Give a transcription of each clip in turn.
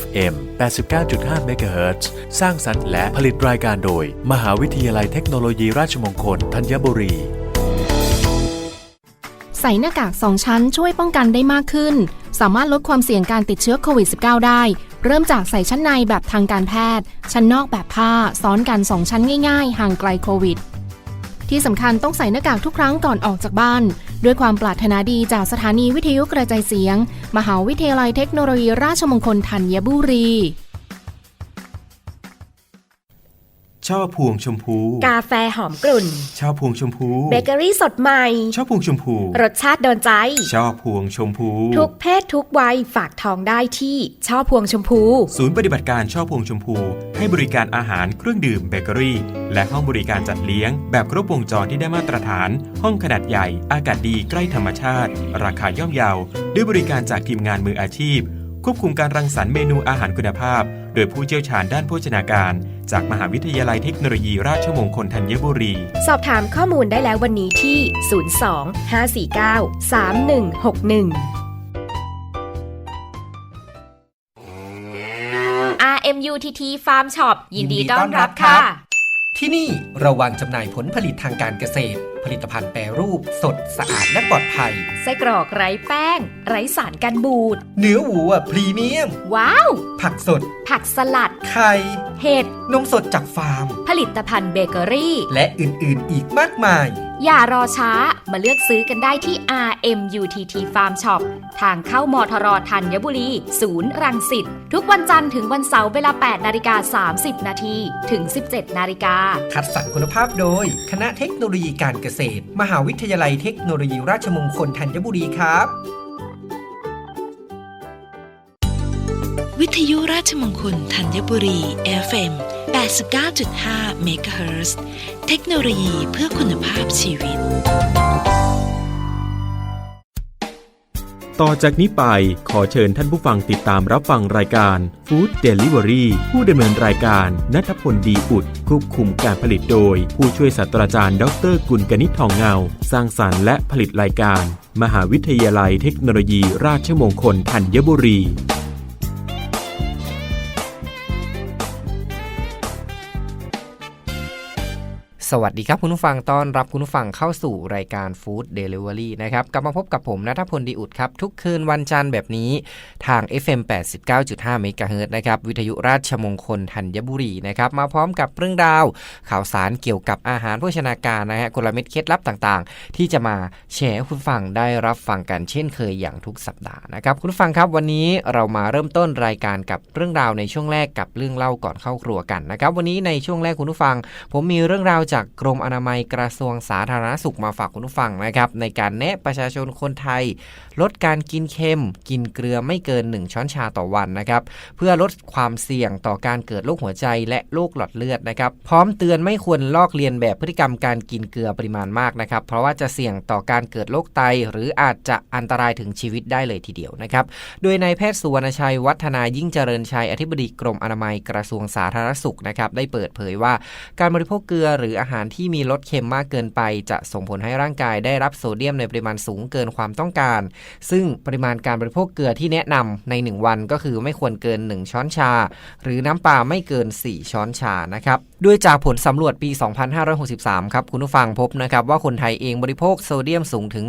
FM 89.5 MHz สร้างสรรค์และผลิตรายการโดย มหาวิทยาลัยเทคโนโลยีราชมงคลธัญบุรี ใส่หน้ากาก 2 ชั้นช่วยป้องกันได้มากขึ้น สามารถลดความเสี่ยงการติดเชื้อโควิด -19 ได้ เริ่มจากใส่ชั้นในแบบทางการแพทย์ ชั้นนอกแบบผ้า ซ้อนกัน 2 ชั้นง่าย ๆ ห่างไกลโควิด ที่สำคัญต้องใส่หน้ากากทุกครั้งก่อนออกจากบ้าน ด้วยความปรารถนาดีจากสถานีวิทยุกระจายเสียง มหาวิทยาลัยเทคโนโลยีราชมงคลธัญบุรี ช่อพวงชมพู กาแฟหอมกลุ่นช่อพวงชมพู เบเกอรี่สดใหม่ช่อพวงชมพู รสชาติโดนใจช่อพวงชมพู ทุกเพศทุกวัยฝากทองได้ที่ช่อพวงชมพู ศูนย์ปฏิบัติการช่อพวงชมพู ให้บริการอาหารเครื่องดื่มเบเกอรี่ และห้องบริการจัดเลี้ยง แบบครบวงจรที่ได้มาตรฐาน ห้องขนาดใหญ่ อากาศดีใกล้ธรรมชาติ ราคาย่อมเยา ด้วยบริการจากทีมงานมืออาชีพ ควบคุมการรังสรรค์เมนูอาหารคุณภาพ โดยผู้เชี่ยวชาญด้านโภชนาการ จากมหาวิทยาลัยเทคโนโลยีราชมงคลธัญบุรี สอบถามข้อมูลได้แล้ววันนี้ที่ 02 549 3161 RMUTT Farm Shop ยินดีต้อนรับค่ะ ที่นี่เราวางจำหน่ายผลผลิตทางการเกษตร ผลิตภัณฑ์แปรรูป สดสะอาดและปลอดภัย ไส้กรอกไร้แป้ง ไร้สารกันบูด เนื้อวัวพรีเมียม ว้าว ผักสด ผักสลัด ไข่ เห็ด นมสดจากฟาร์ม ผลิตภัณฑ์เบเกอรี่ และอื่น ๆ อีกมากมาย อย่ารอช้ามาเลือกซื้อกันได้ที่ RMUTT Farm Shop ทางเข้ามทรธัญบุรี ศูนย์รังสิตทุกวันจันทร์ถึงวันเสาร์เวลา 8 นาฬิกา 30 นาทีถึง 17 นาฬิกา คัดสรรคุณภาพโดย คณะเทคโนโลยีการเกษตร มหาวิทยาลัยเทคโนโลยีราชมงคลธัญบุรีครับ วิทยุราชมงคลธัญบุรี FM 89.5เมกะเฮิรตซ์เทคโนโลยีเพื่อคุณภาพชีวิต ต่อจากนี้ไปขอเชิญท่านผู้ฟังติดตามรับฟังรายการ Food Delivery ผู้ดำเนินรายการนัทพลดีอุดควบคุมการผลิตโดย ผู้ช่วยศาสตราจารย์ดรกุลกนิษฐ์ทองเงา สร้างสารรค์และผลิตรายการ มหาวิทยาลัยเทคโนโลยีราชมงคลธัญบุรี สวัสดีครับคุณผู้ฟังต้อนรับคุณผู้ฟังเข้าสู่รายการ Food Delivery นะครับกลับมาพบกับผมนัทพลดีอุดครับ ทุกคืนวันจันทร์แบบนี้ทาง FM 89.5เมกะเฮิรตนะครับ วิทยุราชมงคลธัญบุรีนะครับ มาพร้อมกับเรื่องราว ข่าวสารเกี่ยวกับอาหารโภชนาการนะฮะกลเม็ดเคล็ดลับต่างๆ ที่จะมาแชร์คุณผู้ฟังได้รับฟังกันเช่นเคยอย่างทุกสัปดาห์นะครับคุณผู้ฟังครับวันนี้เรามาเริ่มต้นรายการกับเรื่องราวในช่วงแรกกับเรื่องเล่าก่อนเข้าครัวกันนะครับวันนี้ในช่วงแรกคุณผู้ฟัง ผมมีเรื่องราวจากกรมอนามัยกระทรวงสาธารณสุขมาฝากคุณผู้ฟังนะครับ ในการแนะประชาชนคนไทย ลดการกินเค็ม กินเกลือไม่เกิน 1 ช้อนชาต่อวันนะครับ เพื่อลดความเสี่ยงต่อการเกิดโรคหัวใจและโรคหลอดเลือดนะครับ พร้อมเตือนไม่ควรลอกเลียนแบบพฤติกรรมการกินเกลือปริมาณมากนะครับ เพราะว่าจะเสี่ยงต่อการเกิดโรคไต หรืออาจจะอันตรายถึงชีวิตได้เลยทีเดียวนะครับ โดยนายแพทย์สุวรรณชัยวัฒนายิ่งเจริญชัยอธิบดีกรมอนามัยกระทรวงสาธารณสุขนะครับได้เปิดเผยว่าการบริโภคเกลือหรืออาหารารที่มีรสเค็มมากเกินไป จะส่งผลให้ร่างกายได้รับโซเดียมในปริมาณสูงเกินความต้องการ ซึ่งปริมาณการบริโภคเกลือที่แนะนำใน 1 วันก็คือไม่ควรเกิน 1 ช้อนชา หรือน้ำปลาไม่เกิน 4 ช้อนชานะครับโดยจากผลสำรวจปี 2563 ครับคุณผู้ฟังพบนะครับว่าคนไทยเองบริโภคโซเดียมสูงถึง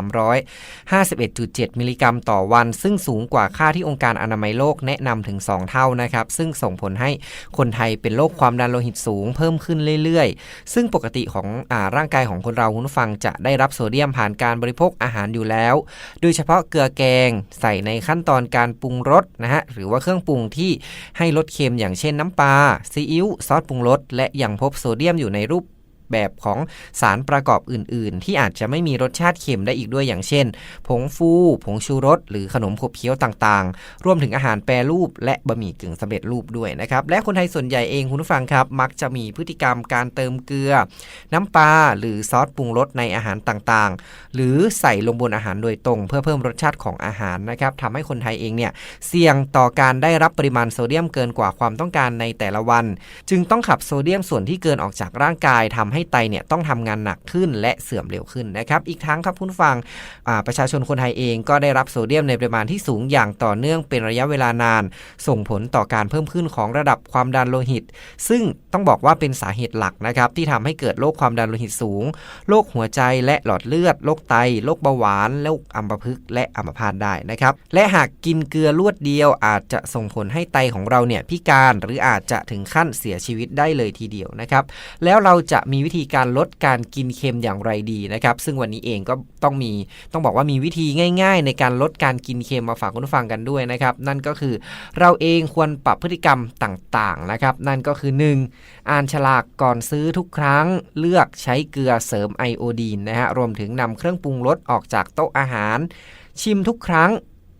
4,351.7 มิลลิกรัมต่อวัน ซึ่งสูงกว่าค่าที่องค์การอนามัยโลกแนะนำถึง 2 เท่านะครับ ซึ่งส่งผลให้คนไทยเป็นโรคความดันโลหิตสูงเพิ่มขึ้นเรื่อยๆ ซึ่งปกติของอร่างกายของคนเราคุณผู้ฟังจะได้รับโซเดียมผ่านการบริโภคอาหารอยู่แล้ว โดยเฉพาะเกลือแกงใส่ในขั้นตอนการปรุงรสนะฮะหรือว่าเครื่องปรุงที่ให้รสเค็มอย่างเช่นน้ำปลาซีอิ๊วซอสปรุงรสและยังพบโซเดียมอยู่ในรูป แบบของสารประกอบอื่น ๆ ที่อาจจะไม่มีรสชาติเค็มได้อีกด้วยอย่างเช่น ผงฟู ผงชูรส หรือขนมขบเคี้ยวต่างๆ รวมถึงอาหารแปรรูป และบะหมี่กึ่งสำเร็จรูปด้วยนะครับ และคนไทยส่วนใหญ่เองคุณผู้ฟังครับ มักจะมีพฤติกรรมการเติมเกลือ น้ำปลาหรือซอสปรุงรสในอาหารต่างๆ หรือใส่ลงบนอาหารโดยตรง เพื่อเพิ่มรสชาติของอาหารนะครับทำให้คนไทยเองเนี่ยเสี่ยงต่อการได้รับปริมาณโซเดียมเกินกว่าความต้องการในแต่ละวัน จึงต้องขับโซเดียมส่วนที่เกินออกจากร่างกายทำให้ให้ไตเนี่ยต้องทำงานหนักขึ้นและเสื่อมเร็วขึ้นนะครับอีกทั้งครับคุณฟังประชาชนคนไทยเองก็ได้รับโซเดียมในปริมาณที่สูงอย่างต่อเนื่องเป็นระยะเวลานาน ส่งผลต่อการเพิ่มขึ้นของระดับความดันโลหิต ซึ่งต้องบอกว่าเป็นสาเหตุหลักนะครับที่ทำให้เกิดโรคความดันโลหิตสูงโรคหัวใจและหลอดเลือดโรคไตโรคเบาหวานโรคอัมพฤกษ์และอัมพาตได้นะครับและหากกินเกลือลวดเดียวอาจจะส่งผลให้ไตของเราเนี่ยพิการหรืออาจจะถึงขั้นเสียชีวิตได้เลยทีเดียวนะครับแล้วเราจะมีวิธีการลดการกินเค็มอย่างไรดีนะครับ ซึ่งวันนี้เองก็ต้องมีต้องบอกว่ามีวิธีง่าย ๆ ในการลดการกินเค็มมาฝากคุณผู้ฟังกันด้วยนะครับ นั่นก็คือเราเองควรปรับพฤติกรรมต่างๆนะครับ นั่นก็คือ 1. อ่านฉลากก่อนซื้อทุกครั้งเลือกใช้เกลือเสริมไอโอดีนนะฮะรวมถึงนำเครื่องปรุงรสออกจากโต๊ะอาหาร ชิมทุกครั้ง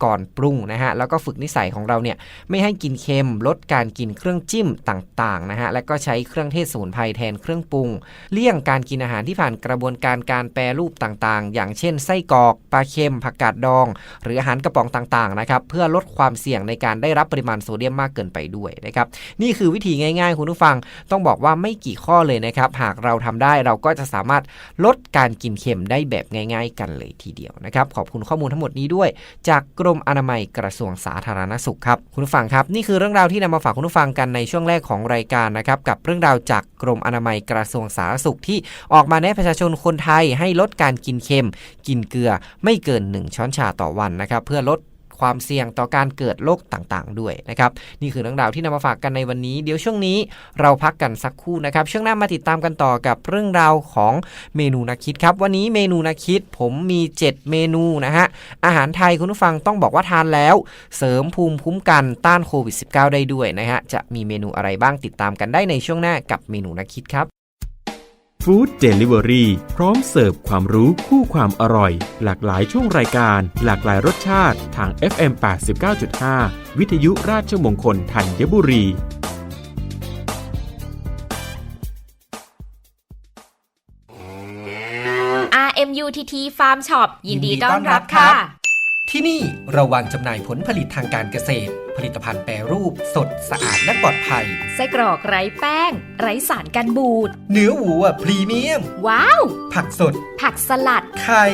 ก่อนปรุงนะฮะแล้วก็ฝึกนิสัยของเราเนี่ยไม่ให้กินเค็มลดการกินเครื่องจิ้มต่างๆนะฮะและก็ใช้เครื่องเทศสมุนไพรแทนเครื่องปรุง เลี่ยงการกินอาหารที่ผ่านกระบวนการการแปรรูปต่างๆ อย่างเช่น ไส้กรอกปลาเค็มผักกาดดอง หรืออาหารกระป๋องต่างๆนะครับเพื่อลดความเสี่ยงในการได้รับปริมาณโซเดียมมากเกินไปด้วยนะครับนี่คือวิธีง่ายๆ คุณผู้ฟังต้องบอกว่าไม่กี่ข้อเลยนะครับหากเราทำได้เราก็จะสามารถลดการกินเค็มได้แบบง่าย ๆ กันเลยทีเดียวนะครับขอบคุณข้อมูลทั้งหมดนี้ด้วย จากกรมอนามัยกระทรวงสาธารณสุขครับคุณผู้ฟังครับ นี่คือเรื่องราวที่นำมาฝากคุณผู้ฟังกันในช่วงแรกของรายการนะครับกับเรื่องราวจากกรมอนามัยกระทรวงสาธารณสุขที่ออกมาแนะประชาชนคนไทยให้ลดการกินเค็ม กินเกลือไม่เกิน 1 ช้อนชาต่อวันนะครับเพื่อลด ความเสี่ยงต่อการเกิดโรคต่างๆ ด้วยนะครับนี่คือเรื่องราวที่นำมาฝากกันในวันนี้ เดี๋ยวช่วงนี้เราพักกันสักครู่นะครับช่วงหน้ามาติดตามกันต่อกับเรื่องราวของเมนูนักคิดครับ วันนี้เมนูนักคิดผมมี 7 เมนูนะฮะอาหารไทยคุณผู้ฟังต้องบอกว่าทานแล้ว เสริมภูมิคุ้มกันต้านโควิด -19 ได้ด้วยนะฮะจะมีเมนูอะไรบ้างติดตามกันได้ในช่วงหน้ากับเมนูนักคิดครับ ฟู้ดเดลิเวอรี่พร้อมเสิร์ฟความรู้คู่ความอร่อย หลากหลายช่วงรายการ หลากหลายรสชาติทาง FM 89.5 วิทยุราชมงคลธัญบุรี RMUTT Farm Shop ยินดีต้อนรับค่ะ ที่นี่เราวางจำหน่ายผลผลิตทางการเกษตร ผลิตภัณฑ์แปรรูป สดสะอาดและปลอดภัย ไส้กรอกไร้แป้ง ไร้สารกันบูด เนื้อวัวพรีเมียม ว้าว ผักสด ผักสลัด ไข่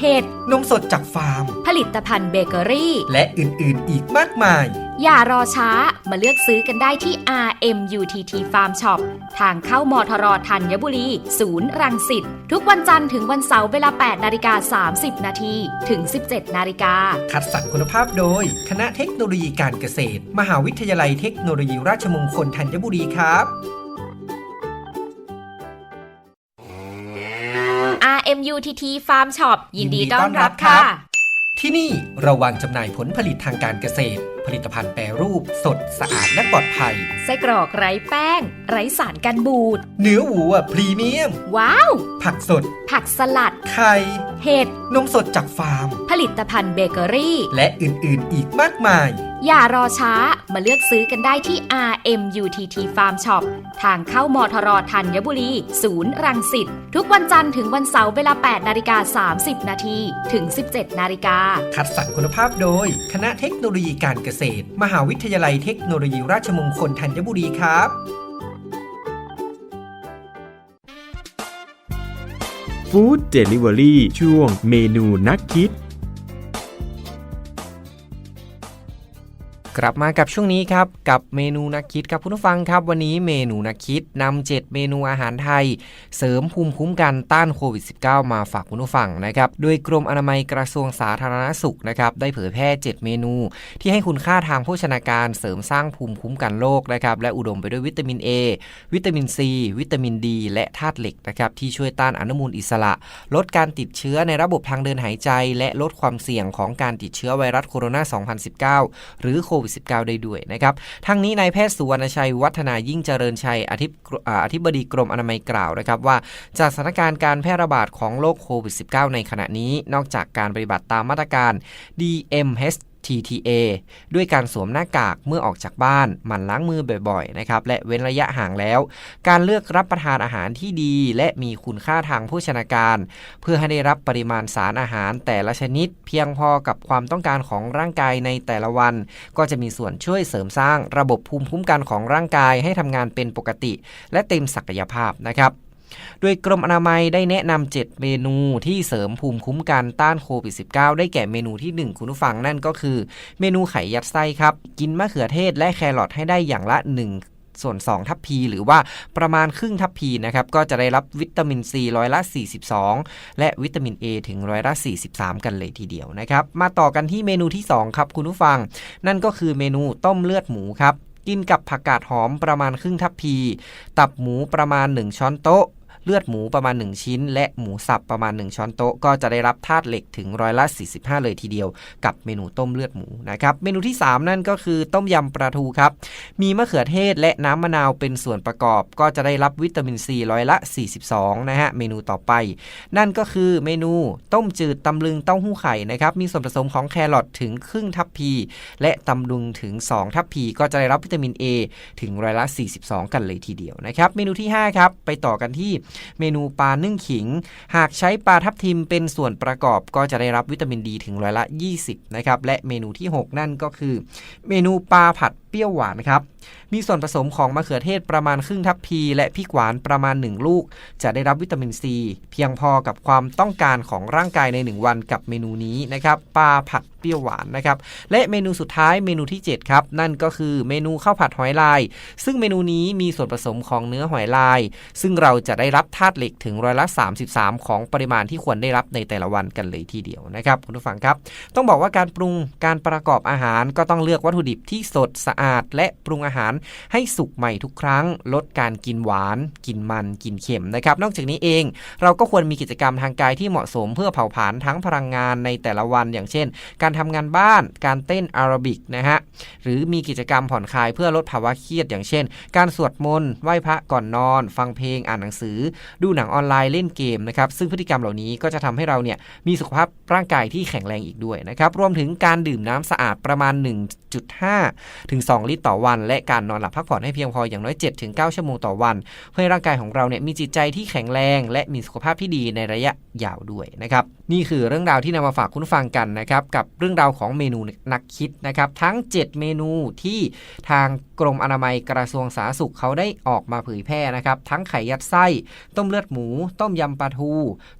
เห็ด นมสดจากฟาร์ม ผลิตภัณฑ์เบเกอรี่ และอื่น ๆ อีกมากมาย อย่ารอช้ามาเลือกซื้อกันได้ที่ RMUTT Farm Shop ทางเข้ามอทรธัญบุรี ศูนย์รังสิตทุกวันจันทร์ถึงวันเสาร์เวลา 8 นาฬิกา 30 นาทีถึง 17 นาฬิกา คัดสรรคุณภาพโดย คณะเทคโนโลยีการเกษตร มหาวิทยาลัยเทคโนโลยีราชมงคลธัญบุรีครับ RMUTT Farm Shop ยินดีต้อนรับค่ะ ที่นี่เราวางจำหน่ายผลผลิตทางการเกษตร ผลิตภัณฑ์แปรรูป สดสะอาดและปลอดภัย ไส้กรอกไร้แป้ง ไร้สารกันบูด เนื้อวัวพรีเมียม ว้าว ผักสด ผักสลัด ไข่ เห็ด นมสดจากฟาร์ม ผลิตภัณฑ์เบเกอรี่ และอื่น ๆ อีกมากมาย อย่ารอช้ามาเลือกซื้อกันได้ที่ RMUTT Farm Shop ทางเข้ามอทรธัญบุรี ศูนย์รังสิตทุกวันจันทร์ถึงวันเสาร์เวลา 8 นาฬิกา 30 นาทีถึง 17 นาฬิกา คัดสรรคุณภาพโดย คณะเทคโนโลยีการเกษตร มหาวิทยาลัยเทคโนโลยีราชมงคลธัญบุรีครับฟู้ดเดลิเวอรี่ช่วงเมนูนักคิด กลับมากับช่วงนี้ครับกับเมนูนักคิดครับคุณผู้ฟังครับ วันนี้เมนูนักคิดนำ7เมนูอาหารไทย เสริมภูมิคุ้มกันต้านโควิด -19 มาฝากคุณผู้ฟังนะครับโดยกรมอนามัยกระทรวงสาธารณสุขนะครับได้เผยแพร่ 7 เมนู ที่ให้คุณค่าทางโภชนาการเสริมสร้างภูมิคุ้มกันโรคนะครับและอุดมไปด้วยวิตามิน A วิตามิน C วิตามินดี และธาตุเหล็กนะครับที่ช่วยต้านอนุมูลอิสระ ลดการติดเชื้อในระบบทางเดินหายใจ และลดความเสี่ยงของการติดเชื้อไวรัสโคโรนา 2019 หรือโควิด -19 ได้ด้วยนะครับ ทั้งนี้นายแพทย์สุวรรณชัยวัฒนายิ่งเจริญชัยอธิบอ่าอธิบดีกรมอนามัยกล่าวนะครับว่าจากสถานการณ์การแพร่ระบาดของโรคโควิด -19 ในขณะนี้ นอกจากการปฏิบัติตามมาตรการ DMH TTA ด้วยการสวมหน้ากากเมื่อออกจากบ้านหมั่นล้างมือบ่อยๆนะครับและเว้นระยะห่างแล้ว การเลือกรับประทานอาหารที่ดี และมีคุณค่าทางโภชนาการ เพื่อให้ได้รับปริมาณสารอาหารแต่ละชนิด เพียงพอกับความต้องการของร่างกายในแต่ละวัน ก็จะมีส่วนช่วยเสริมสร้างระบบภูมิคุ้มกันของร่างกายให้ทำงานเป็นปกติ และเต็มศักยภาพนะครับ โดยกรมอนามัยได้แนะนำ7เมนูที่เสริมภูมิคุ้มกันต้านโควิด -19 ได้แก่เมนูที่ 1 คุณผู้ฟังนั่นก็คือ เมนูไข่ยัดไส้ครับ กินมะเขือเทศและแครอทให้ได้อย่างละ 1ส่วน 2 ทัพพี หรือว่าประมาณครึ่งทัพพีนะครับก็จะได้รับวิตามินซีร้อยละ 42 และวิตามิน A ถึงร้อยละ 43 กันเลยทีเดียวนะครับ มาต่อกันที่เมนูที่ 2 ครับคุณผู้ฟัง นั่นก็คือเมนูต้มเลือดหมูครับ กินกับผักกาดหอมประมาณครึ่งทัพพี ตับหมูประมาณ 1 ช้อนโต๊ะ เลือดหมูประมาณ 1 ชิ้น และหมูสับประมาณ 1 ช้อนโต๊ะ ก็จะได้รับธาตุเหล็กถึงร้อยละ 45 เลยทีเดียว กับเมนูต้มเลือดหมูนะครับเมนูที่ 3 นั่นก็คือต้มยำปลาทูครับมีมะเขือเทศและน้ำมะนาวเป็นส่วนประกอบ ก็จะได้รับวิตามินซีร้อยละ 42 นะฮะเมนูต่อไป นั่นก็คือเมนูต้มจืดตำลึงเต้าหู้ไข่นะครับมีส่วนผสมของแครอทถึงครึ่งทัพพี และตำลึงถึง 2 ทัพพี ก็จะได้รับวิตามิน A ถึงร้อยละ 42 กันเลยทีเดียวนะครับเมนูที่ 5 ครับ ไปต่อกันที่เมนูปลานึ่งขิง หากใช้ปลาทับทิมเป็นส่วนประกอบก็จะได้รับวิตามินดีถึงร้อยละ 20 นะครับ และเมนูที่ 6 นั่นก็คือ เมนูปลาผัดเปรี้ยวหวานครับ มีส่วนผสมของมะเขือเทศประมาณครึ่งทัพพี และพริกหวานประมาณ 1 ลูก จะได้รับวิตามินซีเพียงพอกับความต้องการของร่างกายใน 1 วันกับเมนูนี้นะครับปลาผัดเปรี้ยวหวานนะครับและเมนูสุดท้ายเมนูที่ 7 ครับ นั่นก็คือเมนูข้าวผัดหอยลาย ซึ่งเมนูนี้มีส่วนผสมของเนื้อหอยลาย ซึ่งเราจะได้รับธาตุเหล็กถึงร้อยละ 33 ของปริมาณที่ควรได้รับในแต่ละวันกันเลยทีเดียวนะครับคุณผู้ฟังครับ ต้องบอกว่าการปรุงการประกอบอาหารก็ต้องเลือกวัตถุดิบที่สดสะอาด และปรุงอาหารให้สุกใหม่ทุกครั้ง ลดการกินหวาน กินมัน กินเค็มนะครับ นอกจากนี้เอง เราก็ควรมีกิจกรรมทางกายที่เหมาะสมเพื่อเผาผลาญทั้งพลังงานในแต่ละวัน อย่างเช่น การทำงานบ้าน การเต้นอาราบิกนะฮะ หรือมีกิจกรรมผ่อนคลายเพื่อลดภาวะเครียด อย่างเช่น การสวดมนต์ ไหว้พระก่อนนอน ฟังเพลง อ่านหนังสือ ดูหนังออนไลน์ เล่นเกมนะครับ ซึ่งพฤติกรรมเหล่านี้ก็จะทำให้เราเนี่ยมีสุขภาพร่างกายที่แข็งแรงอีกด้วยนะครับ รวมถึงการดื่มน้ำสะอาดประมาณ 1.5 ถึง 2 ลิตรต่อวัน และการนอนหลับพักผ่อนให้เพียงพออย่างน้อย 7-9 ชั่วโมงต่อวัน เพื่อให้ร่างกายของเราเนี่ยมีจิตใจที่แข็งแรง และมีสุขภาพที่ดีในระยะยาวด้วยนะครับนี่คือเรื่องราวที่นำมาฝากคุณฟังกันนะครับกับเรื่องราวของเมนูนักคิดนะครับทั้ง 7 เมนูที่ทางกรมอนามัยกระทรวงสาธารณสุขเขาได้ออกมาเผยแพร่นะครับทั้งไข่ยัดไส้ ต้มเลือดหมู ต้มยำปลาทู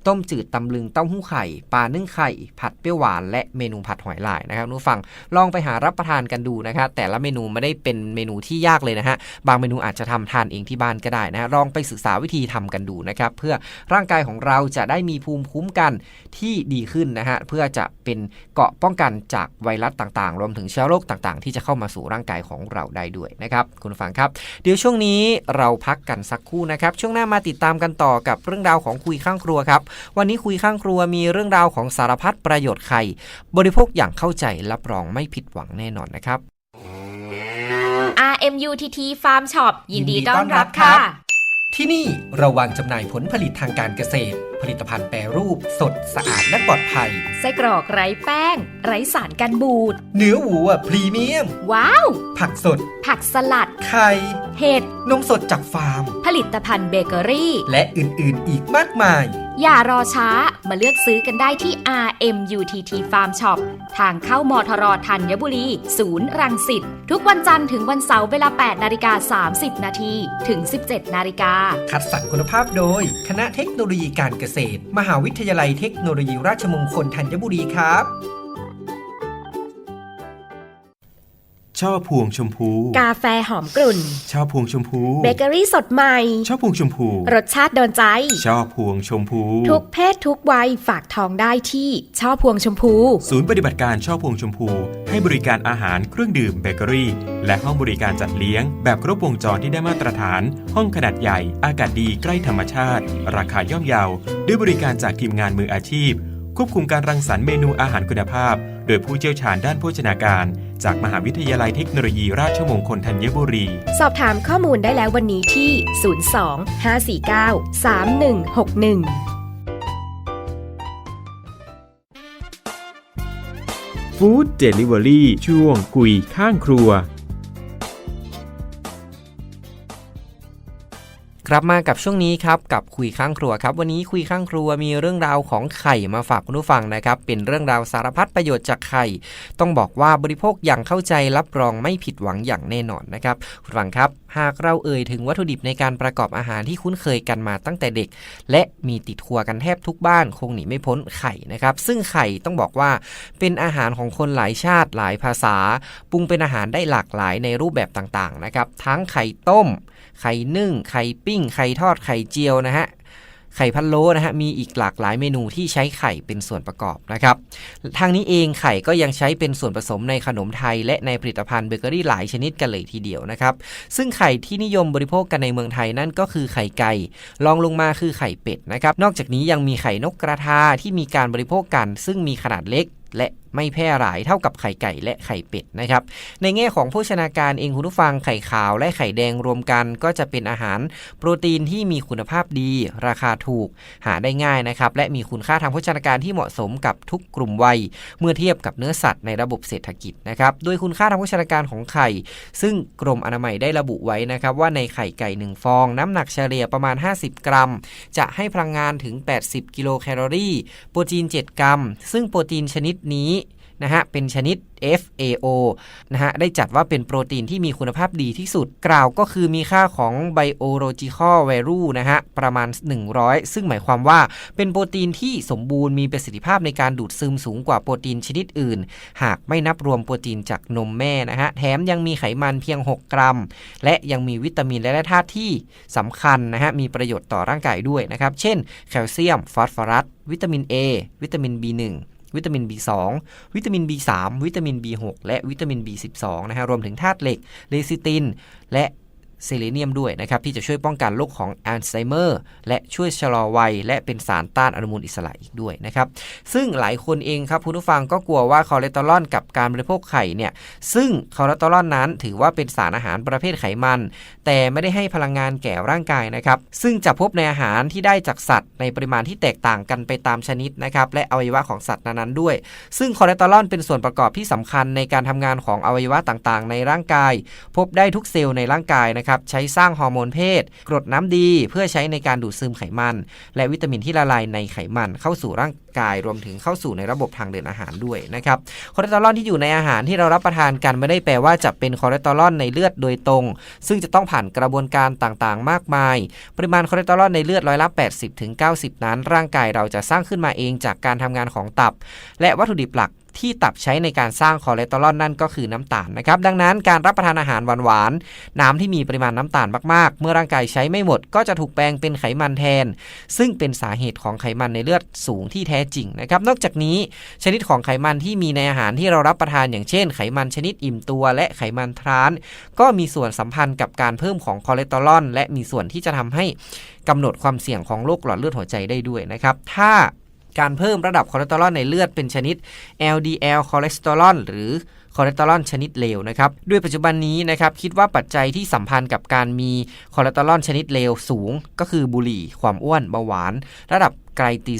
ต้มจืดตำลึงเต้าหู้ไข่ปลานึ่งไข่ ผัดเปรี้ยวหวานและเมนูผัดหอยลายนะครับคุณผู้ฟังลองไปหารับประทานกันดูนะครับแต่ละเมนูไม่ได้เป็นเมนูที่ยากเลยนะฮะ บางเมนูอาจจะทำทานเองที่บ้านก็ได้นะลองไปศึกษาวิธีทำกันดูนะครับ เพื่อร่างกายของเราจะได้มีภูมิคุ้มกันที่ดีขึ้นนะฮะ เพื่อจะเป็นเกราะป้องกันจากไวรัสต่างๆ รวมถึงเชื้อโรคต่างๆ ที่จะเข้ามาสู่ร่างกายของเราได้ด้วยนะครับ คุณฟังครับ เดี๋ยวช่วงนี้เราพักกันสักครู่นะครับ ช่วงหน้ามาติดตามกันต่อกับเรื่องราวของคุยข้างครัวครับ วันนี้คุยข้างครัวมีเรื่องราวของสารพัดประโยชน์ไข่ บริโภคอย่างเข้าใจรับรองไม่ผิดหวังแน่นอนนะครับ RMUTT Farm Shop ยินดีต้อนรับค่ะ ที่นี่เราวางจำหน่ายผลผลิตทางการเกษตร ผลิตภัณฑ์แปรรูป สดสะอาดและปลอดภัย ไส้กรอกไร้แป้ง ไร้สารกันบูด เนื้อวัวพรีเมียม ว้าว ผักสด ผักสลัด ไข่ เห็ด นมสดจากฟาร์ม ผลิตภัณฑ์เบเกอรี่ และอื่นๆ อีกมากมาย อย่ารอช้ามาเลือกซื้อกันได้ที่ RMUTT Farm Shop ทางเข้ามทรธัญบุรี ศูนย์รังสิตทุกวันจันทร์ถึงวันเสาร์เวลา 8 นาฬิกา 30 นาทีถึง 17 นาฬิกา คัดสรรคุณภาพโดย คณะเทคโนโลยีการเกษตร มหาวิทยาลัยเทคโนโลยีราชมงคลธัญบุรีครับ ช่อพวงชมพู กาแฟหอมกลุ่นช่อพวงชมพู เบเกอรี่สดใหม่ช่อพวงชมพู รสชาติโดนใจช่อพวงชมพู ทุกเพศทุกวัยฝากทองได้ที่ช่อพวงชมพู ศูนย์ปฏิบัติการช่อพวงชมพู ให้บริการอาหารเครื่องดื่มเบเกอรี่ และห้องบริการจัดเลี้ยง แบบครบวงจรที่ได้มาตรฐาน ห้องขนาดใหญ่ อากาศดีใกล้ธรรมชาติ ราคาย่อมเยาด้วยบริการจากทีมงานมืออาชีพ ควบคุมการรังสรรค์เมนูอาหารคุณภาพ โดยผู้เชี่ยวชาญด้านโภชนาการ จากมหาวิทยาลัยเทคโนโลยีราชมงคลธัญบุรี สอบถามข้อมูลได้แล้ววันนี้ที่ 02 549 3161ฟู้ดเดลิเวอรี่ช่วงคุยข้างครัว กลับมากับช่วงนี้ครับกับคุยข้างครัวครับ วันนี้คุยข้างครัวมีเรื่องราวของไข่มาฝากคุณผู้ฟังนะครับ เป็นเรื่องราวสารพัดประโยชน์จากไข่ ต้องบอกว่าบริโภคอย่างเข้าใจรับรองไม่ผิดหวังอย่างแน่นอนนะครับคุณผู้ฟังครับ หากเราเอ่ยถึงวัตถุดิบในการประกอบอาหารที่คุ้นเคยกันมาตั้งแต่เด็ก และมีติดครัวกันแทบทุกบ้านคงหนีไม่พ้นไข่นะครับ ซึ่งไข่ต้องบอกว่าเป็นอาหารของคนหลายชาติหลายภาษา ปรุงเป็นอาหารได้หลากหลายในรูปแบบต่างๆนะครับ ทั้งไข่ต้ม ไข่นึ่ง ไข่ปิ้ง ไข่ทอด ไข่เจียวนะฮะ ไข่พะโล้นะฮะ มีอีกหลากหลายเมนูที่ใช้ไข่เป็นส่วนประกอบนะครับ ทางนี้เองไข่ก็ยังใช้เป็นส่วนผสมในขนมไทย และในผลิตภัณฑ์เบเกอรี่หลายชนิดกันเลยทีเดียวนะครับ ซึ่งไข่ที่นิยมบริโภคกันในเมืองไทยนั่นก็คือไข่ไก่ รองลงมาคือไข่เป็ดนะครับ นอกจากนี้ยังมีไข่นกกระทาที่มีการบริโภคกัน ซึ่งมีขนาดเล็กและ ไม่แพร่หลายเท่ากับไข่ไก่และไข่เป็ดนะครับ ในแง่ของโภชนาการเองคุณผู้ฟังไข่ขาวและไข่แดงรวมกัน ก็จะเป็นอาหารโปรตีนที่มีคุณภาพดี ราคาถูกหาได้ง่ายนะครับ และมีคุณค่าทางโภชนาการที่เหมาะสมกับทุกกลุ่มวัย เมื่อเทียบกับเนื้อสัตว์ในระบบเศรษฐกิจนะครับโดยคุณค่าทางโภชนาการของไข่ ซึ่งกรมอนามัยได้ระบุไว้นะครับ ว่าในไข่ไก่ 1 ฟอง น้ำหนักเฉลี่ยประมาณ 50 กรัม จะให้พลังงานถึง 80 กิโลแคลอรี่ โปรตีน 7 กรัม ซึ่งโปรตีนชนิดนี้ นะฮะเป็นชนิด FAO นะฮะได้จัดว่าเป็นโปรตีนที่มีคุณภาพดีที่สุด กล่าวก็คือมีค่าของ biological value นะฮะประมาณ 100 ซึ่งหมายความว่าเป็นโปรตีนที่สมบูรณ์มีประสิทธิภาพในการดูดซึมสูงกว่าโปรตีนชนิดอื่น หากไม่นับรวมโปรตีนจากนมแม่นะฮะแถมยังมีไขมันเพียง 6 กรัม และยังมีวิตามินและแร่ธาตุที่สำคัญนะฮะมีประโยชน์ต่อร่างกายด้วยนะครับ เช่น แคลเซียม ฟอสฟอรัส วิตามิน A วิตามิน B1 วิตามิน B2 วิตามิน B3 วิตามิน B6 และวิตามิน B12 นะฮะรวมถึงธาตุเหล็กเลซิติน และ เซเลเนียมด้วยนะครับที่จะช่วยป้องกันโรคของอัลไซเมอร์และช่วยชะลอวัย และเป็นสารต้านอนุมูลอิสระอีกด้วยนะครับซึ่งหลายคนเองครับคุณผู้ฟังก็กลัวว่าคอเลสเตอรอลกับการบริโภคไข่เนี่ยซึ่งคอเลสเตอรอลนั้นถือว่าเป็นสารอาหารประเภทไขมัน แต่ไม่ได้ให้พลังงานแก่ร่างกายนะครับซึ่งจะพบในอาหารที่ได้จากสัตว์ ในปริมาณที่แตกต่างกันไปตามชนิดนะครับและอวัยวะของสัตว์นั้นๆด้วย ซึ่งคอเลสเตอรอลเป็นส่วนประกอบที่สำคัญในการทำงานของอวัยวะต่างๆ ในร่างกาย พบได้ทุกเซลล์ในร่างกายนะครับใช้สร้างฮอร์โมนเพศ กรดน้ำดี เพื่อใช้ในการดูดซึมไขมัน และวิตามินที่ละลายในไขมันเข้าสู่ร่างกายรวมถึงเข้าสู่ในระบบทางเดินอาหารด้วยนะครับคอเลสเตอรอลที่อยู่ในอาหารที่เรารับประทานกันไม่ได้แปลว่าจะเป็นคอเลสเตอรอลในเลือดโดยตรง ซึ่งจะต้องผ่านกระบวนการต่างๆ มากมาย ปริมาณคอเลสเตอรอลในเลือดร้อยละ80-90 นั้น ร่างกายเราจะสร้างขึ้นมาเองจากการทำงานของตับ และวัตถุดิบหลัก ที่ตับใช้ในการสร้างคอเลสเตอรอลนั่นก็คือน้ำตาลนะครับดังนั้นการรับประทานอาหารหวานๆน้ำที่มีปริมาณน้ำตาลมากๆ เมื่อร่างกายใช้ไม่หมด ก็จะถูกแปลงเป็นไขมันแทน ซึ่งเป็นสาเหตุของไขมันในเลือดสูงที่แท้จริงนะครับนอกจากนี้ชนิดของไขมันที่มีในอาหารที่เรารับประทานอย่างเช่น ไขมันชนิดอิ่มตัว และไขมันทราน ก็มีส่วนสัมพันธ์กับการเพิ่มของคอเลสเตอรอลและมีส่วนที่จะทำให้กำหนดความเสี่ยงของโรคหลอดเลือดหัวใจได้ด้วยนะครับ ถ้า การเพิ่มระดับคอเลสเตอรอลในเลือดเป็นชนิด LDL คอเลสเตอรอลหรือคอเลสเตอรอลชนิดเลวนะครับ ด้วยปัจจุบันนี้นะครับคิดว่าปัจจัยที่สัมพันธ์กับการมีคอเลสเตอรอลชนิดเลวสูง ก็คือบุหรี่ ความอ้วนเบาหวาน ระดับไกลติ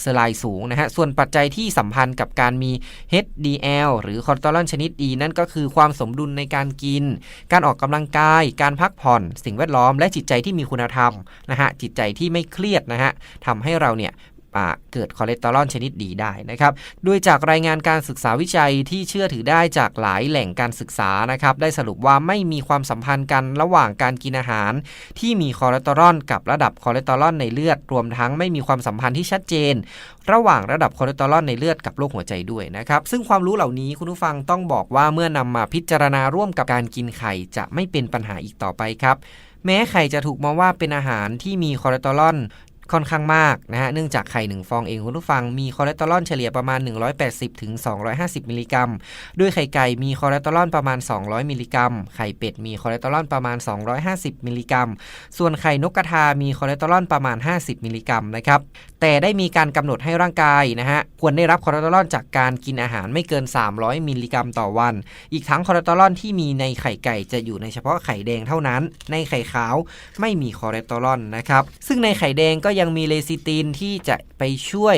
เซอไรด์สูงนะฮะ ส่วนปัจจัยที่สัมพันธ์กับการมี HDL หรือคอเลสเตอรอลชนิดดีนั่นก็คือความสมดุลในการกิน การออกกำลังกาย การพักผ่อน สิ่งแวดล้อม และจิตใจที่มีคุณธรรมนะฮะ จิตใจที่ไม่เครียดนะฮะทำให้เราเนี่ย เกิดคอเลสเตอรอลชนิดดีได้นะครับโดยจากรายงานการศึกษาวิจัยที่เชื่อถือได้จากหลายแหล่งการศึกษานะครับได้สรุปว่าไม่มีความสัมพันธ์กันระหว่างการกินอาหาร ที่มีคอเลสเตอรอลกับระดับคอเลสเตอรอลในเลือด รวมทั้งไม่มีความสัมพันธ์ที่ชัดเจน ระหว่างระดับคอเลสเตอรอลในเลือดกับโรคหัวใจด้วยนะครับซึ่งความรู้เหล่านี้คุณผู้ฟังต้องบอกว่าเมื่อนำมาพิจารณาร่วมกับการกินไข่จะไม่เป็นปัญหาอีกต่อไปครับแม้ไข่จะถูกมองว่าเป็นอาหารที่มีคอเลสเตอรอล ค่อนข้างมากนะฮะ เนื่องจากไข่ 1 ฟองเองคุณผู้ฟังมีคอเลสเตอรอลเฉลี่ยประมาณ 180ถึง250 มิลลิกรัม ด้วยไข่ไก่มีคอเลสเตอรอลประมาณ 200 มิลลิกรัม ไข่เป็ดมีคอเลสเตอรอลประมาณ 250 มิลลิกรัม ส่วนไข่นกกระทามีคอเลสเตอรอลประมาณ 50 มิลลิกรัมนะครับ แต่ได้มีการกำหนดให้ร่างกายนะฮะควรได้รับคอเลสเตอรอลจากการกินอาหารไม่เกิน 300 มิลลิกรัมต่อวัน อีกทั้งคอเลสเตอรอลที่มีในไข่ไก่จะอยู่ในเฉพาะไข่แดงเท่านั้น ในไข่ขาวไม่มีคอเลสเตอรอลนะครับ ซึ่งในไข่แดงก็ยังมีเลซิตินที่จะไปช่วย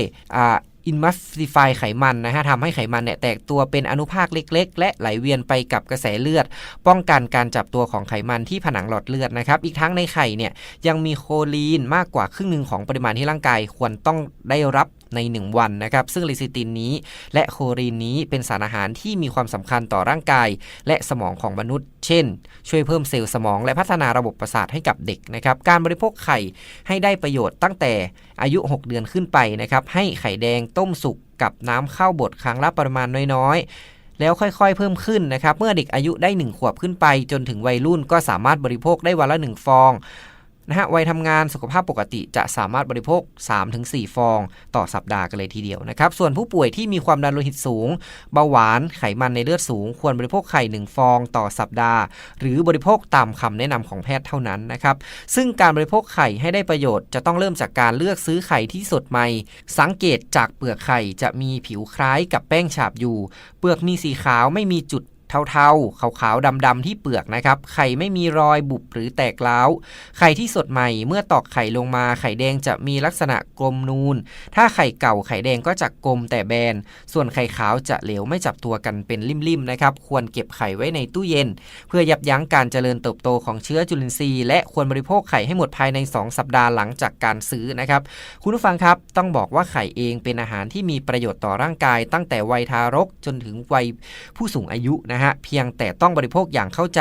อินมัสซิฟายไขมันนะฮะทำให้ไขมันเนี่ยแตกตัวเป็นอนุภาคเล็ก ๆ และไหลเวียนไปกับกระแสเลือด ป้องกันการจับตัวของไขมันที่ผนังหลอดเลือดนะครับ อีกทั้งในไข่เนี่ยยังมีโคลีนมากกว่าครึ่งหนึ่งของปริมาณที่ร่างกายควรต้องได้รับ ใน 1 วันนะครับ ซึ่งลิซิตินนี้ และโคลีนนี้เป็นสารอาหารที่มีความสำคัญต่อร่างกาย และสมองของมนุษย์ เช่น ช่วยเพิ่มเซลล์สมองและพัฒนาระบบประสาทให้กับเด็กนะครับ การบริโภคไข่ให้ได้ประโยชน์ตั้งแต่อายุ 6 เดือนขึ้นไปนะครับ ให้ไข่แดงต้มสุกกับน้ำข้าวบดครั้งละปริมาณน้อยๆแล้วค่อยๆ เพิ่มขึ้นนะครับ เมื่อเด็กอายุได้ 1 ขวบขึ้นไป จนถึงวัยรุ่นก็สามารถบริโภคได้วันละ 1 ฟอง นะฮะวัยทำงานสุขภาพปกติจะสามารถบริโภค 3-4 ฟอง ต่อสัปดาห์กันเลยทีเดียวนะครับส่วนผู้ป่วยที่มีความดันโลหิตสูง เบาหวานไขมันในเลือดสูง ควรบริโภคไข่1ฟองต่อสัปดาห์ หรือบริโภคตามคำแนะนำของแพทย์เท่านั้นนะครับซึ่งการบริโภคไข่ให้ได้ประโยชน์จะต้องเริ่มจากการเลือกซื้อไข่ที่สดใหม่ สังเกตจากเปลือกไข่จะมีผิวคล้ายกับแป้งฉาบอยู่ เปลือกมีสีขาวไม่มีจุด เทาๆ ขาวๆดำๆที่เปลือกนะครับ ไข่ไม่มีรอยบุบหรือแตกร้า ไข่ที่สดใหม่เมื่อตอกไข่ลงมาไข่แดงจะมีลักษณะกลมนูน ถ้าไข่เก่าไข่แดงก็จะกลมแต่แบน ส่วนไข่ขาวจะเหลวไม่จับตัวกันเป็นลิ่มๆนะครับ ควรเก็บไข่ไว้ในตู้เย็น เพื่อยับยั้งการเจริญเติบโตของเชื้อจุลินทรีย์ และควรบริโภคไข่ให้หมดภายใน 2 สัปดาห์หลังจากการซื้อนะครับ คุณผู้ฟังครับ ต้องบอกว่าไข่เองเป็นอาหารที่มีประโยชน์ต่อร่างกาย ตั้งแต่วัยทารกจนถึงวัยผู้สูงอายุนะฮะ เพียงแต่ต้องบริโภคอย่างเข้าใจ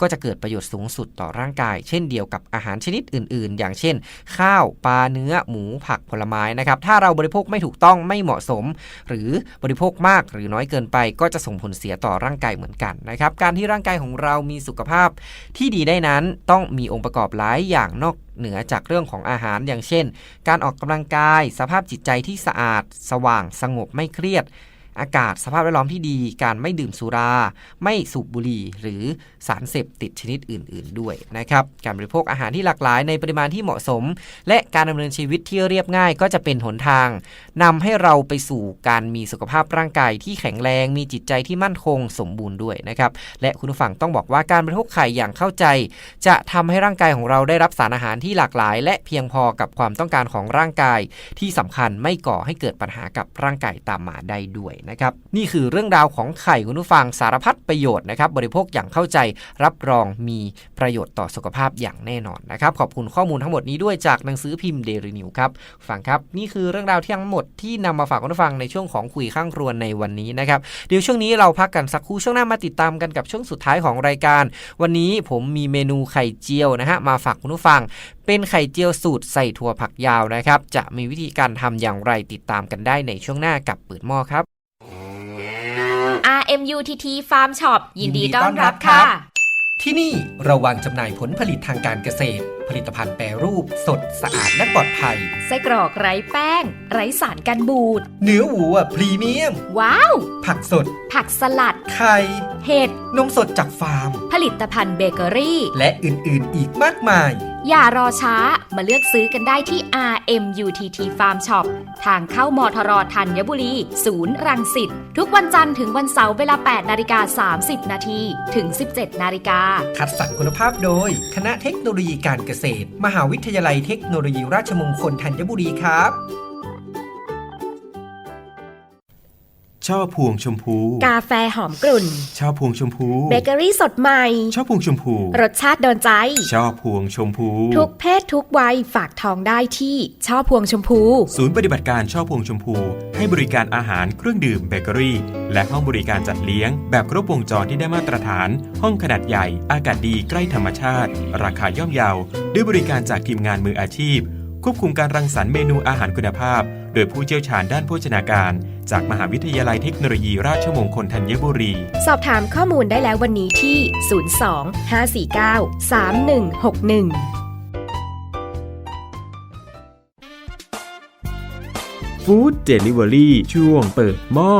ก็จะเกิดประโยชน์สูงสุดต่อร่างกาย เช่นเดียวกับอาหารชนิดอื่น ๆ อย่างเช่น ข้าวปลาเนื้อหมูผักผลไม้นะครับ ถ้าเราบริโภคไม่ถูกต้องไม่เหมาะสม หรือบริโภคมากหรือน้อยเกินไป ก็จะส่งผลเสียต่อร่างกายเหมือนกันนะครับ การที่ร่างกายของเรามีสุขภาพ ที่ดีได้นั้นต้องมีองค์ประกอบหลายอย่างนอกเหนือจากเรื่องของอาหารอย่างเช่น การออกกำลังกาย สภาพจิตใจที่สะอาด สว่างสงบไม่เครียด อากาศสภาพแวดล้อมที่ดี การไม่ดื่มสุรา ไม่สูบบุหรี่ หรือสารเสพติดชนิดอื่น ๆ ด้วยนะครับการบริโภคอาหารที่หลากหลายในปริมาณที่เหมาะสม และการดำเนินชีวิตที่เรียบง่ายก็จะเป็นหนทางนำให้เราไปสู่การมีสุขภาพร่างกายที่แข็งแรง มีจิตใจที่มั่นคงสมบูรณ์ด้วยนะครับและคุณผู้ฟังต้องบอกว่าการบริโภคไข่อย่างเข้าใจ จะทำให้ร่างกายของเราได้รับสารอาหารที่หลากหลาย และเพียงพอกับความต้องการของร่างกาย ที่สำคัญไม่ก่อให้เกิดปัญหากับร่างกายตามมาได้ด้วยนะครับนี่คือเรื่องราวของไข่คุณผู้ฟังสารพัดประโยชน์นะครับบริโภคอย่างเข้าใจรับรองมีประโยชน์ต่อสุขภาพอย่างแน่นอนนะครับขอบคุณข้อมูลทั้งหมดนี้ด้วยจากหนังสือพิมพ์เดลินิวครับฟังครับนี่คือเรื่องราวที่ทั้งหมดที่นำมาฝากคุณผู้ฟังในช่วงของคุยข้างครัวในวันนี้นะครับเดี๋ยวช่วงนี้เราพักกันสักครู่ช่วงหน้ามาติดตามกันกับช่วงสุดท้ายของรายการ วันนี้ผมมีเมนูไข่เจียวนะฮะมาฝากคุณผู้ฟัง เป็นไข่เจียวสูตรใส่ถั่วผักยาวนะครับจะมีวิธีการทำอย่างไรติดตามกันได้ในช่วงหน้ากับเปิดหม้อครับ RMUTT Farm Shop ยินดีต้อนรับยินดีต้อนรับครัค่ะบที่นี่เราวางจำหน่ายผลผลิตทางการเกษตร ผลิตภัณฑ์แปรรูป สดสะอาดและปลอดภัย ไส้กรอกไร้แป้ง ไร้สารกันบูด เนื้อวัวพรีเมียม ว้าว ผักสด ผักสลัด ไข่ เห็ด นมสดจากฟาร์ม ผลิตภัณฑ์เบเกอรี่ และอื่นๆ อีกมากมาย อย่ารอช้ามาเลือกซื้อกันได้ที่ RMUTT Farm Shop ทางเข้ามอทรธัญบุรี ศูนย์รังสิตทุกวันจันทร์ถึงวันเสาร์เวลา 8 นาฬิกา 30 นาทีถึง 17 นาฬิกา คัดสรรคุณภาพโดย คณะเทคโนโลยีการเกษตร มหาวิทยาลัยเทคโนโลยีราชมงคลธัญบุรีครับ ช่อพวงชมพู กาแฟหอมกลุ่นช่อพวงชมพู เบเกอรี่สดใหม่ช่อพวงชมพู รสชาติโดนใจช่อพวงชมพู ทุกเพศทุกวัยฝากทองได้ที่ช่อพวงชมพู ศูนย์ปฏิบัติการช่อพวงชมพู ให้บริการอาหารเครื่องดื่มเบเกอรี่ และห้องบริการจัดเลี้ยง แบบครบวงจรที่ได้มาตรฐาน ห้องขนาดใหญ่ อากาศดีใกล้ธรรมชาติ ราคาย่อมเยา ด้วยบริการจากทีมงานมืออาชีพ ควบคุมการรังสรรค์เมนูอาหารคุณภาพ โดยผู้เชี่ยวชาญด้านโภชนาการ จากมหาวิทยาลัยเทคโนโลยีราชมงคลธัญบุรี สอบถามข้อมูลได้แล้ววันนี้ที่ 02 549 3161ฟู้ดเดลิเวอรี่ช่วงเปิดหม้อ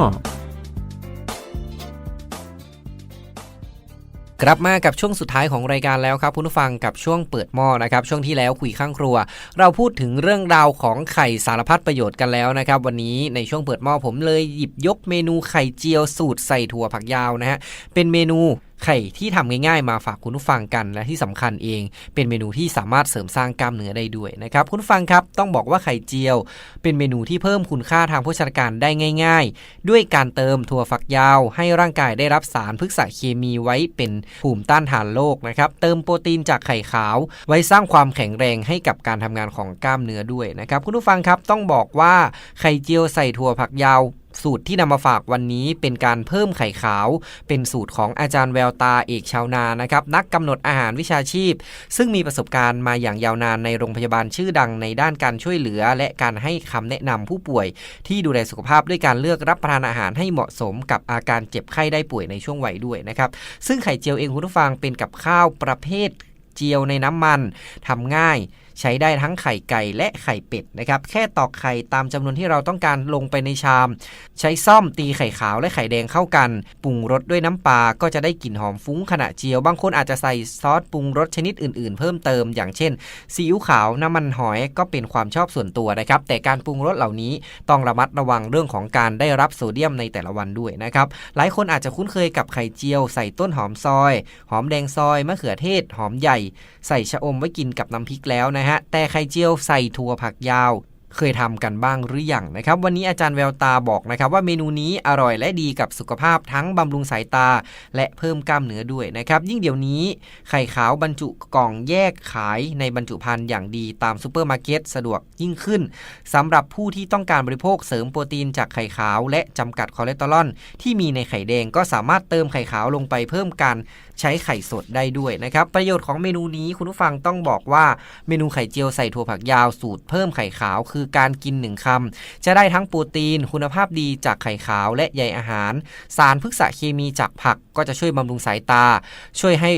กลับมากับช่วงสุดท้ายของรายการแล้วครับคุณผู้ฟังกับช่วงเปิดหม้อนะครับช่วงที่แล้วคุยข้างครัว เราพูดถึงเรื่องราวของไข่สารพัดประโยชน์กันแล้วนะครับ วันนี้ในช่วงเปิดหม้อผมเลยหยิบยกเมนูไข่เจียวสูตรใส่ถั่วผักยาวนะฮะเป็นเมนู ไข่ที่ทำง่ายๆมาฝากคุณผู้ฟังกันและที่สำคัญเอง เป็นเมนูที่สามารถเสริมสร้างกล้ามเนื้อได้ด้วยนะครับคุณผู้ฟังครับต้องบอกว่าไข่เจียว เป็นเมนูที่เพิ่มคุณค่าทางโภชนาการได้ง่าย ๆ ด้วยการเติมถั่วฝักยาว ให้ร่างกายได้รับสารพฤกษเคมีไว้เป็นภูมิต้านทานโรคนะครับเติมโปรตีนจากไข่ขาว ไว้สร้างความแข็งแรงให้กับการทำงานของกล้ามเนื้อด้วยนะครับคุณผู้ฟังครับต้องบอกว่าไข่เจียวใส่ถั่วฝักยาว สูตรที่นำมาฝากวันนี้เป็นการเพิ่มไข่ขาว เป็นสูตรของอาจารย์แววตาเอกชาวนานะครับนักกำหนดอาหารวิชาชีพ ซึ่งมีประสบการณ์มาอย่างยาวนานในโรงพยาบาลชื่อดังในด้านการช่วยเหลือ และการให้คำแนะนำผู้ป่วย ที่ดูแลสุขภาพด้วยการเลือกรับประทานอาหารให้เหมาะสมกับอาการเจ็บไข้ได้ป่วยในช่วงวัยด้วยนะครับซึ่งไข่เจียวเองคุณผู้ฟังเป็นกับข้าวประเภทเจียวในน้ำมันทำง่าย ใช้ได้ทั้งไข่ไก่และไข่เป็ดนะครับ แค่ตอกไข่ตามจำนวนที่เราต้องการลงไปในชาม ใช้ซ่อมตีไข่ขาวและไข่แดงเข้ากัน ปรุงรสด้วยน้ำปลาก็จะได้กลิ่นหอมฟุ้งขณะเจียว บางคนอาจจะใส่ซอสปรุงรสชนิดอื่นๆ เพิ่มเติม อย่างเช่นซีอิ๊วขาวน้ำมันหอยก็เป็นความชอบส่วนตัวนะครับ แต่การปรุงรสเหล่านี้ต้องระมัดระวังเรื่องของการได้รับโซเดียมในแต่ละวันด้วยนะครับ หลายคนอาจจะคุ้นเคยกับไข่เจียว ใส่ต้นหอมซอย หอมแดงซอยมะเขือเทศหอมใหญ่ ใส่ชะอมไว้กินกับน้ำพริกแล้วนะฮะ แต่ไข่เจียวใส่ถั่วผักยาว เคยทำกันบ้างหรืออยังนะครับ วันนี้อาจารย์แววตาบอกนะครับ ว่าเมนูนี้อร่อยและดีกับสุขภาพทั้งบำรุงสายตา และเพิ่มกล้ามเนื้อด้วยนะครับ ยิ่งเดี๋ยวนี้ไข่ขาวบรรจุกล่องแยกขายในบรรจุภัณฑ์อย่างดีตามซูเปอร์มาร์เก็ตสะดวกยิ่งขึ้นสำหรับผู้ที่ต้องการบริโภคเสริมโปรตีนจากไข่ขาว และจำกัดคอเลสเตอรอลที่มีในไข่แดงก็สามารถเติมไข่ขาวลงไปเพิ่มการใช้ไข่สดได้ด้วยนะครับ ประโยชน์ของเมนูนี้คุณผู้ฟังต้องบอกว่าเมนูไข่เจียวใส่ถั่วผักยาวสูตรเพิ่มไข่ขาว คือการกินหนึ่งคำจะได้ทั้งโปรตีน คุณภาพดีจากไข่ขาวและใยอาหาร สารพฤกษเคมีจากผักก็จะช่วยบำรุงสายตา ช่วยให้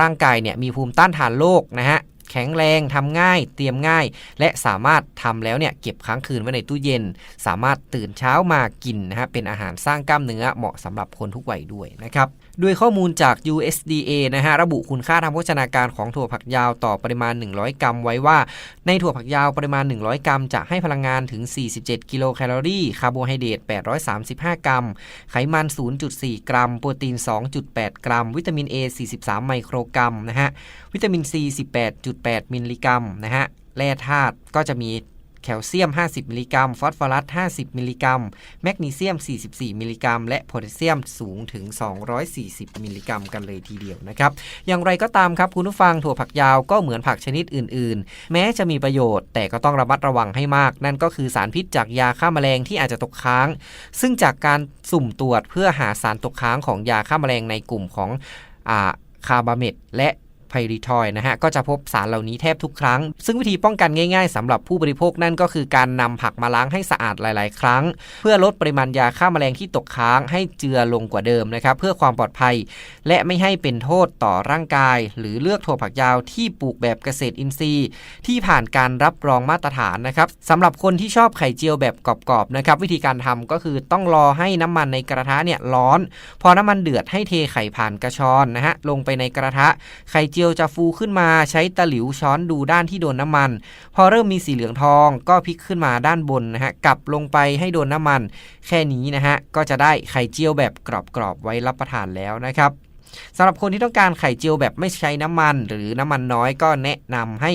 ร่างกายเนี่ยมีภูมิต้านทานโรคนะฮะแข็งแรงทำง่าย เตรียมง่าย และสามารถทำแล้วเนี่ยเก็บค้างคืนไว้ในตู้เย็น สามารถตื่นเช้ามากินนะฮะเป็นอาหารสร้างกล้ามเนื้อเหมาะสำหรับคนทุกวัยด้วยนะครับด้วยข้อมูลจาก USDA นะฮะระบุคุณค่าทางโภชนาการของถั่วผักยาวต่อปริมาณ 100 กรัม ไว้ว่า ในถั่วผักยาวปริมาณ 100 กรัม จะให้พลังงานถึง 47 กิโลแคลอรี่ คาร์โบไฮเดรต 835 กรัม ไขมัน 0.4 กรัม โปรตีน 2.8 กรัม วิตามิน A 43 ไมโครกรัมนะฮะวิตามิน C 18.8 มิลลิกรัมนะฮะแร่ธาตุก็จะมี แคลเซียม 50 มิลลิกรัม ฟอสฟอรัส 50 มิลลิกรัม แมกนีเซียม 44 มิลลิกรัม และโพแทสเซียมสูงถึง 240 มิลลิกรัม กันเลยทีเดียวนะครับ อย่างไรก็ตามครับคุณผู้ฟังถั่วผักยาวก็เหมือนผักชนิดอื่น ๆ แม้จะมีประโยชน์ แต่ก็ต้องระมัดระวังให้มาก นั่นก็คือสารพิษจากยาฆ่าแมลงที่อาจจะตกค้าง ซึ่งจากการสุ่มตรวจเพื่อหาสารตกค้างของยาฆ่าแมลงในกลุ่มของอ่าคาบาเมดและ ไพริทอยนะฮะก็จะพบสารเหล่านี้แทบทุกครั้ง ซึ่งวิธีป้องกันง่าย ๆสำหรับผู้บริโภคนั่นก็คือการนำผักมาล้างให้สะอาดหลาย ๆ ครั้ง เพื่อลดปริมาณยาฆ่าแมลงที่ตกค้างให้เจือลงกว่าเดิมนะครับเพื่อความปลอดภัย และไม่ให้เป็นโทษต่อร่างกาย หรือเลือกถั่วผักยาวที่ปลูกแบบเกษตรอินทรีย์ ที่ผ่านการรับรองมาตรฐานนะครับสำหรับคนที่ชอบไข่เจียวแบบกรอบๆนะครับวิธีการทำก็คือต้องรอให้น้ำมันในกระทะเนี่ยร้อน พอน้ำมันเดือดให้เทไข่ผ่านกระชอนนะฮะลงไปในกระทะไข่เจียวจะฟูขึ้นมาใช้ตะหลิวช้อนดูด้านที่โดนน้ำมัน พอเริ่มมีสีเหลืองทองก็พลิกขึ้นมาด้านบนนะฮะกลับลงไปให้โดนน้ำมัน แค่นี้นะฮะก็จะได้ไข่เจียวแบบกรอบๆไว้รับประทานแล้วนะครับ สำหรับคนที่ต้องการไข่เจียวแบบไม่ใช้น้ำมัน หรือน้ำมันน้อยก็แนะนำให้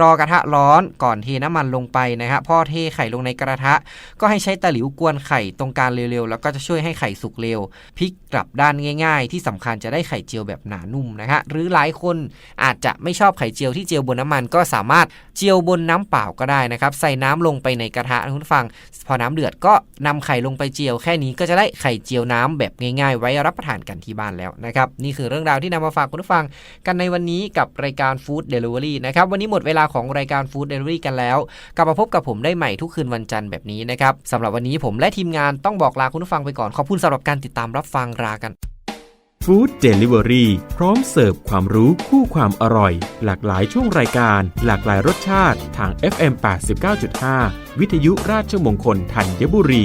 รอกระทะร้อนก่อนเทน้ำมันลงไปนะครับพอเทไข่ลงในกระทะ ก็ให้ใช้ตะหลิวกวนไข่ตรงกลางเร็วๆ แล้วก็จะช่วยให้ไข่สุกเร็วพลิกกลับด้านง่าย ๆ ที่สำคัญจะได้ไข่เจียวแบบหนานุ่มนะฮะหรือหลายคนอาจจะไม่ชอบไข่เจียวที่เจียวบนน้ำมันก็สามารถเจียวบนน้ำเปล่าก็ได้นะครับใส่น้ำลงไปในกระทะคุณฟัง พอน้ำเดือดก็นำไข่ลงไปเจียวแค่นี้ก็จะได้ไข่เจียวน้ำแบบง่าย ๆ ไว้รับประทานกันที่บ้านแล้วนะครับนี่คือเรื่องราวที่นำมาฝากคุณผู้ฟังกันในวันนี้กับรายการ Food Delivery นะครับ วันนี้หมดเวลาของรายการ Food Delivery กันแล้ว กลับมาพบกับผมได้ใหม่ทุกคืนวันจันทร์แบบนี้นะครับสำหรับวันนี้ผมและทีมงานต้องบอกลาคุณผู้ฟังไปก่อน ขอบคุณสำหรับการติดตามรับฟังลากันฟู้ดเดลิเวอรี่พร้อมเสิร์ฟความรู้คู่ความอร่อย หลากหลายช่วงรายการ หลากหลายรสชาติทาง FM 89.5 วิทยุราชมงคลธัญบุรี